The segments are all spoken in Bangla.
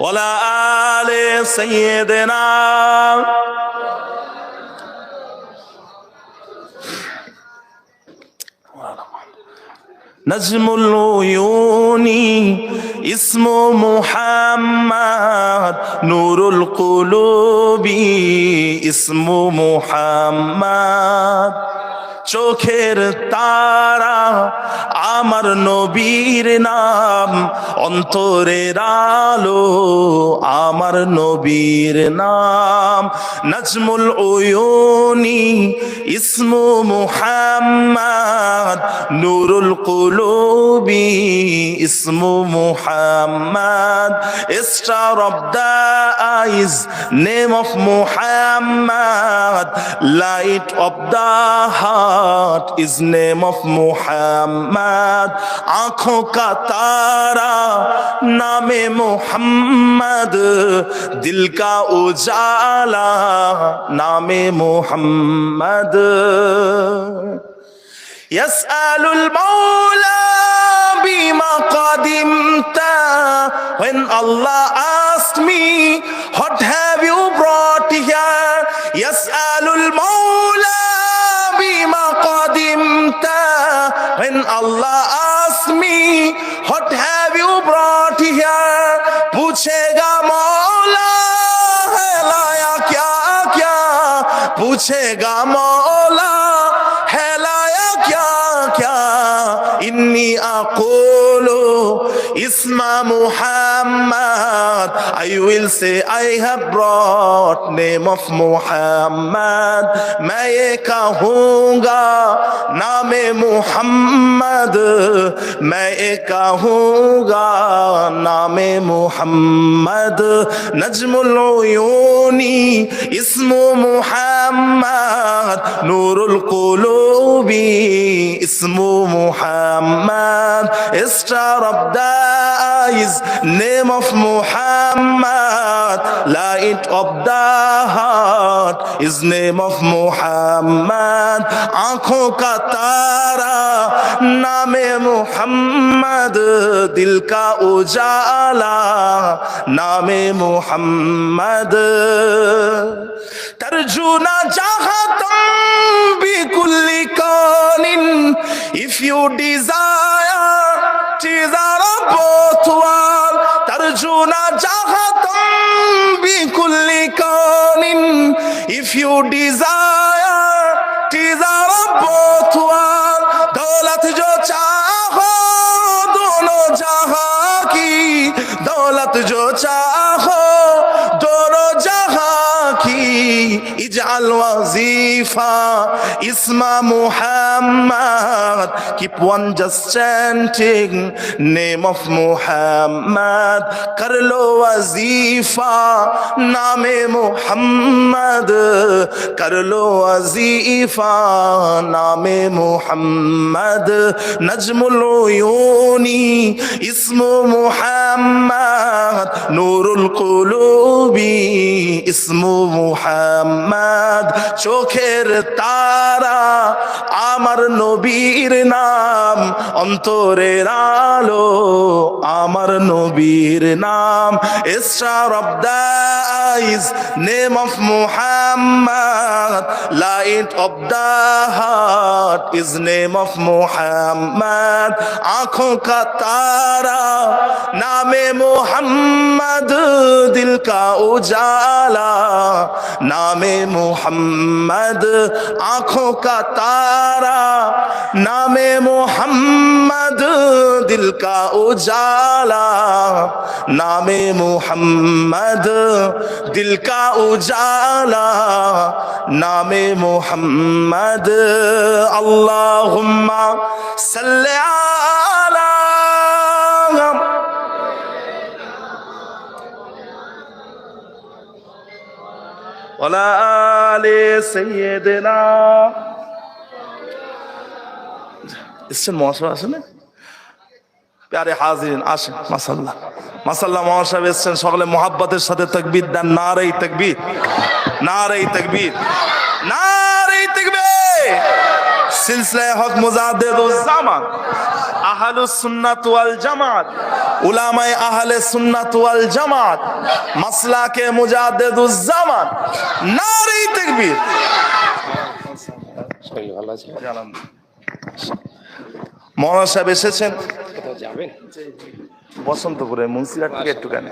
ولا آل سيدنا نجم العيون اسم محمد نور القلوب اسم محمد চোখের তারা আমার নবীর নাম, অন্তরের আলো আমার নবীর নাম। নজমুল ওয়নি ইসমু মুহাম্মদ, নুরুল কুলুবি, ইসমু Muhammad. Star of the eyes, name of Muhammad. Light of the heart not is name of Muhammad आंखों का तारा नाम मोहम्मद दिल का उजाला नाम Mohammad يسأل المولى بما قدمت when Allah asked me what have you brought here يسأل المولى Allah asked me, What have you brought here? Puchega Maula, helaya kya kya? Puchega Maula, helaya kya kya? Inni aqul इन्नी अकोलो इसमा Muhammad I will say I have brought name of Muhammad मैं ये कहूँगा नामे मुहम्मद मैं ये कहूँगा नामे Muhammad Najmul Uyuni इस्मु Muhammad Nurul कुलूबी इस्मु Muhammad star of the eyes name of Muhammad light of the heart is name of Muhammad आंखों का तारा नामे मुहम्मद दिल का उजाला नामे Muhammad तर्जुना चाहतम बिकुल्ली कौनिन if you desire desire of both وطوال ترجونا جاهة بكل كون if you desire desire both one دولت جو چاہو دونوں جہاں کی دولت جو چاہو ইজআল ওয়াজিফা ইসমা Muhammad keep on just chanting name of Muhammad কর লো ওয়াজিফা নামে মুহাম্মদ কর লো ওয়াজিফা নামে মুহাম্মদ নজমুল উয়ুনি ইসমু মুহাম্মদ নূরুল কুলুবি ইসমু মুহাম্মদ চাঁদ, চোখের তারা, আমার নবীর নাম, অন্তরের আলো, আমার নবীর নাম। ইসরার of the name of Muhammad, light of the heart is name of Muhammad. আঁখো কা তারা, নামে মোহাম্মদ, দিল কা উজালা, নামে মোহাম্মদ, আঁখো কা তারা, নামে মোহাম্মদ, দিল কা উজালা, নামে মোহাম্মদ, দিল কা উজালা, নামে মোহাম্মদ, আল্লাহুম্মা সাল্লা সকলে মোহাব্বতের সাথে তকবির দেন। না রে তকবির না রে তকবির না রে তকবির। সিলসিলায় হক মুজাহিদুজ্জামান আহলুস সুন্নাত ওয়াল জামাত। উলামায়ে আহলে সুন্নাত ওয়াল জামাত। মাসলাকে মুজাদ্দিদুজ জামান। নারী তাকবীর। শরীর ভালো আছে? মৌলানা সাহেব এসেছেন। যাবেন? বসন্তপুরে মুন্সিরহাট থেকে একটুখানি।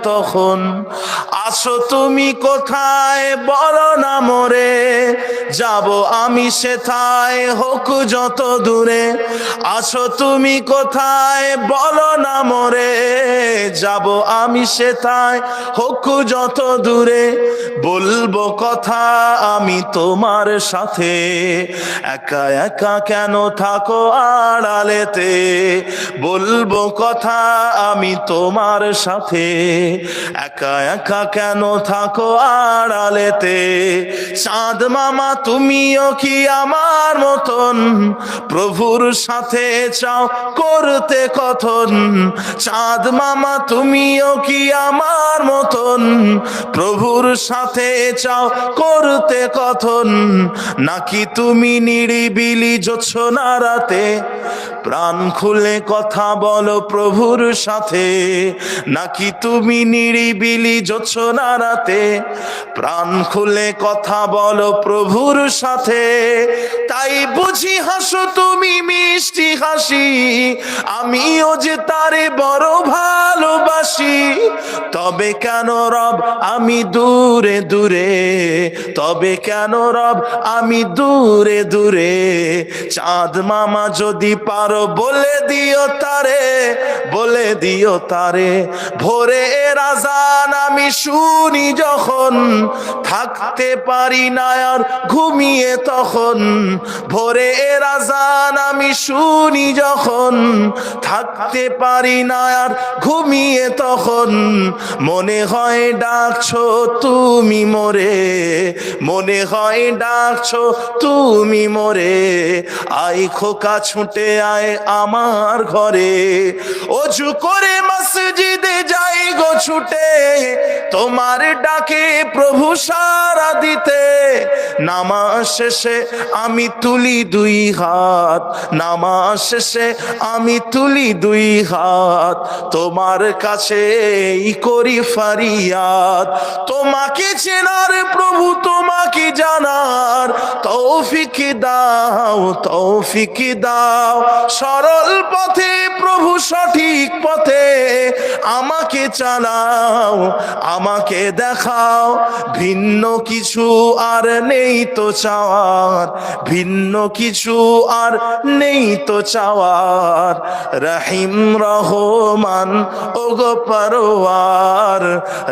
তখন? আসো তুমি কোথায়? বলো না মোরে। যাব আমি সেথায়, হোক যত দূরে। আসো তুমি কোথায়? বলো না মোরে। যাব আমি সেথায়, হোক যত দূরে। বলব কথা আমি তোমার সাথে। একা একা কেন থাকো আড়ালেতে? বলব কথা আমি তোমার সাথে। একা একা কেন থাকো আড়ালেতে? চাঁদ মামা, তুমিও কি আমার মতন? প্রভুর সাথে চাও করতে কথন? চাঁদ মামা, তুমিও কি আমার মতন? প্রভুর সাথে চাও করতে কথন? নাকি তুমি নিরিবিলি জোছনা রাতে প্রাণ খুলে কথা বলো প্রভুর সাথে। নাকি তুমি নিরিবিলি জোছনা রাতে? প্রাণ খুলে কথা বলো প্রভুর সাথে। তাই বুঝি হাসো তুমি মিষ্টি হাসি। আমিও যে তারে বড় ভালোবাসি। তবে কেন রব, আমি দূরে দূরে? তবে কেন রব, আমি দূরে দূরে? চাঁদ মামা যদি পারো, বলে দিও তারে, বলে দিও তারে। ভোরে রাজান আমি শুনি যখন, থাকতে পারি না আর ঘুমিয়ে তখন। ভোরে রাজান আমি শুনি যখন, থাকতে পারি না আর ঘুমিয়ে তখন। মনে হয় ডাকছো তুমি মোরে, মনে হয় ডাকছো তুমি মোরে। আই খোকা ছুটে আয় আমার ঘরে, অজু করে মসজিদে যাই গো ছুটে। তোমার ডাকে প্রভু সারা দিতে, নামাজ শেষে আমি তুলি দুই হাত, নামাজ শেষে আমি তুলি দুই হাত। তোমার কাছে করি ফারিয়াদ। তোমাকে চেনার প্রভু তোমাকে জানার। তৌফিক দাও তৌফিক দাও। সরল পথে, প্রভু সঠিক পথে আমাকে চালাও, আমাকে দেখাও। ভিন্ন কিছু আর নেই তো চাওয়ার। ভিন্ন কিছু আর নেই তো চাওয়ার। রহিম রহমান, ওগো পরোয়ার।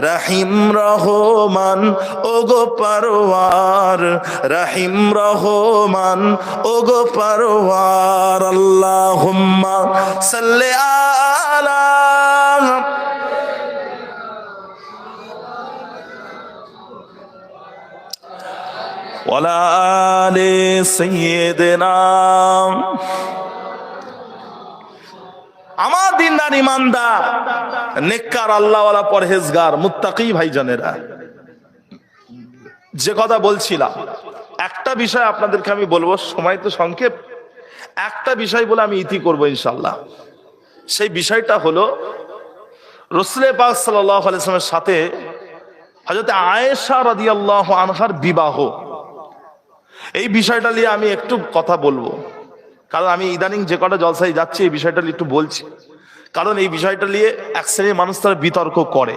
রহিম রহমান, ওগো পারোয়ার। রহিম রহমান ও ওগো পরোয়ার। আল্লাহুম্মা সাল্লি আলা ওয়ালা আলি সাইয়্যিদিনা। আমার দিনদার ইমানদার, নেককার, আল্লাহওয়ালা পরহেজগার, মুত্তাকি ভাইজানেরা। যে কথা বলছিলাম, একটা বিষয় আপনাদেরকে আমি বলব, সময় তো সংক্ষেপ। একটা বিষয় বলে আমি ইতি করব ইনশাল্লাহ সেই বিষয়টা হলো, রসুলে পাক আলাইসলামের সাথে হজরত আয়েশা রাদিয়াল্লাহ আনহার বিবাহ। এই বিষয়টা নিয়ে আমি একটু কথা বলব। কারণ আমি ইদানিং যে কটা জলসায় যাচ্ছি, এই বিষয়টা নিয়ে একটু বলছি। কারণ এই বিষয়টা নিয়ে এক শ্রেণির মানুষ তারা বিতর্ক করে।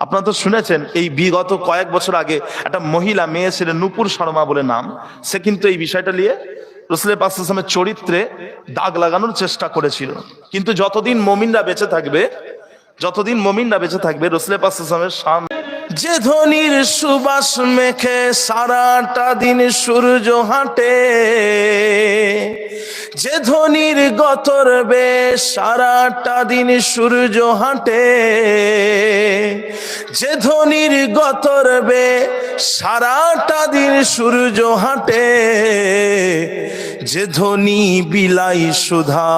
আপনারা তো শুনেছেন, এই বিগত কয়েক বছর আগে একটা মহিলা, মেয়ে ছিলেন নুপুর শর্মা বলে নাম, সে কিন্তু এই বিষয়টা নিয়ে রসুলের পাকিস্তানের চরিত্রে দাগ লাগানোর চেষ্টা করেছিল। কিন্তু যতদিন মমিনরা বেঁচে থাকবে, যতদিন মমিনরা বেঁচে থাকবে, রসুলের পাকিস্তানের সাম যে ধনির সুবাস মেখে সারাটা দিন সূর্য হাঁটে, যে ধনির গতর বেশ সারাটা দিন সূর্য হাঁটে, যে ধনির গতর বে সারাটা দিন সূর্য হাঁটে, যে ধনী বিলাই সুধা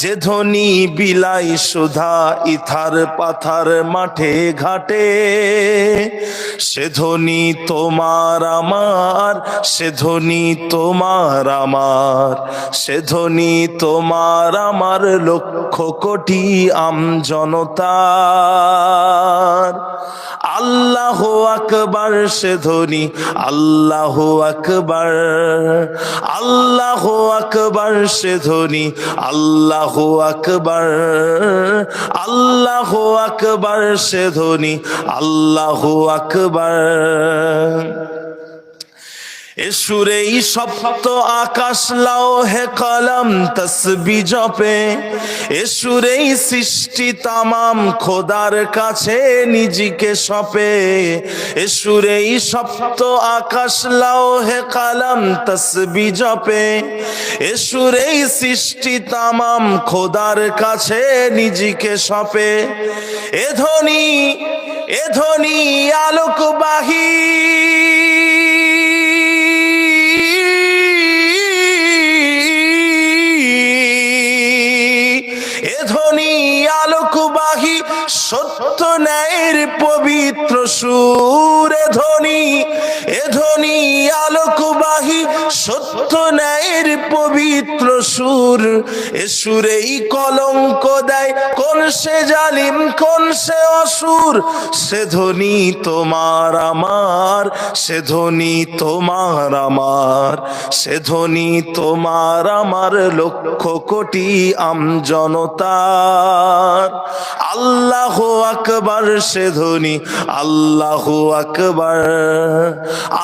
যে ধনী বিলাই সুধা ইথার পাথার মাঠে ঘাটে, সে ধনী তোমার আমার, সে ধনী তোমার আমার, সে ধনী তোমার আমার লক্ষ কোটি আম জনতার। আল্লাহ আকবার, সে ধনী, আল্লাহ আকবার আল্লাহ আকবার, সে ধনী, আল্লাহ আকবার আল্লাহ আকবার সে ধনী আল্লাহ আকবার। এসুরেই সপ্ত আকাশ লাও হে কলম তসবি জপে। এসুরেই সৃষ্টি তামাম খোদার কাছে নিজেকে সপে। এসুরেই সপ্ত আকাশ লাও হে কলম তসবি জপে। এসুরেই সৃষ্টি তামাম খোদার কাছে নিজেকে সপে। এ ধ্বনি এ ধ্বনি আলোকবাহী। আলোকবাহী সত্য ন্যায়ের পবিত্র সুর ধ্বনি এ ধ্বনি আলোকবাহী সত্য ন্যায়ের পবিত্র সুর, এ সুরেই কলঙ্ক দেয়। কোন সে জালিম, কোন সে অসুর? সে ধ্বনি তোমার আমার, সে ধ্বনি তোমার আমার, সে ধ্বনি তোমার আমার লক্ষ কোটি আম জনতার। আল্লাহ আকবার, সে ধ্বনি আল্লাহ আকবার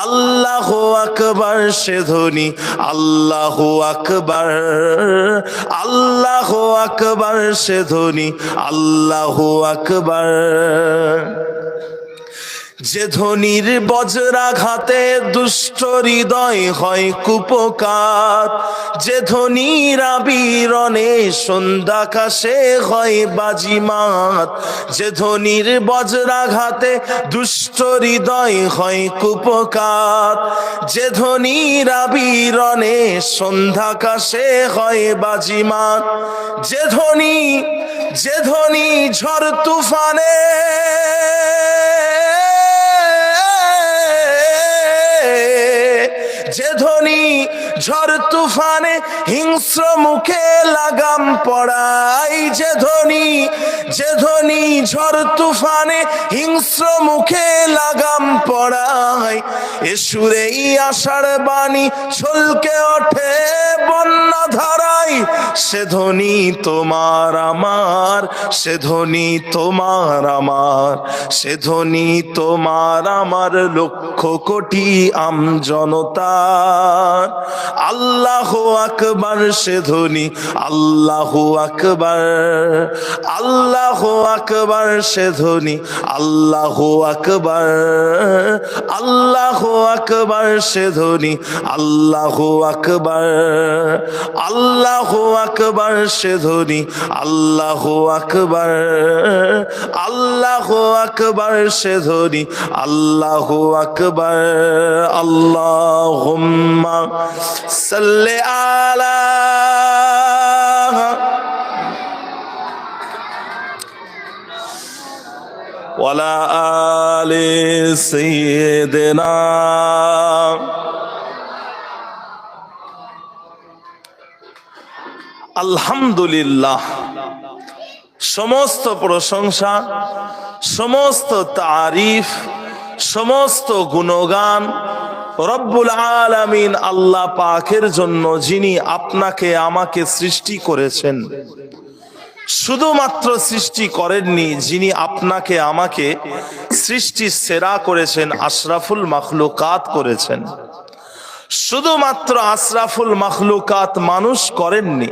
আল্লাহ আকবার, সে ধ্বনি আল্লাহ আকবার। আল্লাহ আকবার সে ধ্বনি আল্লাহ আকবার। যে ধনির বজ্রাঘাতে দুষ্ট হৃদয় হয় কুপকার। যে ধনির আবিরণে সন্ধ্যাকাশে হয় বাজিমাত। যে ধনির বজ্রাঘাতে দুষ্ট হৃদয় হয় কুপকার। যে ধনির আবিরণে সন্ধ্যাকাশে হয় বাজিমাত। যে ধনী যে ধনী ঝড় তুফানে যে ধ্বনি ঝড় তুফানে হিংস্র মুখে লাগাম পড়াই। যে ধ্বনি যে ধ্বনি ঝড় তুফানে হিংস্র মুখে লাগাম পড়াই। এ সুরেই আষাঢ় বাণী ছলকে ওঠে বন্যা ধারাই। সে ধ্বনি তোমার আমার, সে ধ্বনি তোমার আমার, সে ধ্বনি তোমার আমার লক্ষ কোটি আম জনতার আল্লাহ আকবার, সে ধ্বনি আল্লাহ আকবার। আল্লাহ আকবার, সে ধ্বনি আল্লাহ আকবার। আল্লাহ আকবার, সে ধ্বনি আল্লাহ আকবার। আল্লাহ আকবার, সে ধ্বনি আল্লাহ আকবার। আল্লাহ আকবার, সে ধ্বনি আল্লাহ আকবার। আল্লাহুম্মা সাল্লি আলা ওয়ালা আলি সাইয়্যিদিনা আলহামদুলিল্লাহ। সমস্ত প্রশংসা সমস্ত তারিফ সমস্ত গুণগান রব্বুল আলামিন আল্লাহ পাকের জন্য যিনি আপনাকে, আমাকে সৃষ্টি করেছেন, শুধুমাত্র সৃষ্টি করেননি, যিনি আপনাকে, আমাকে সৃষ্টি সেরা করেছেন, আশরাফুল মাখলুকাত করেছেন। শুধুমাত্র আশরাফুল মাখলুকাত মানুষ করেননি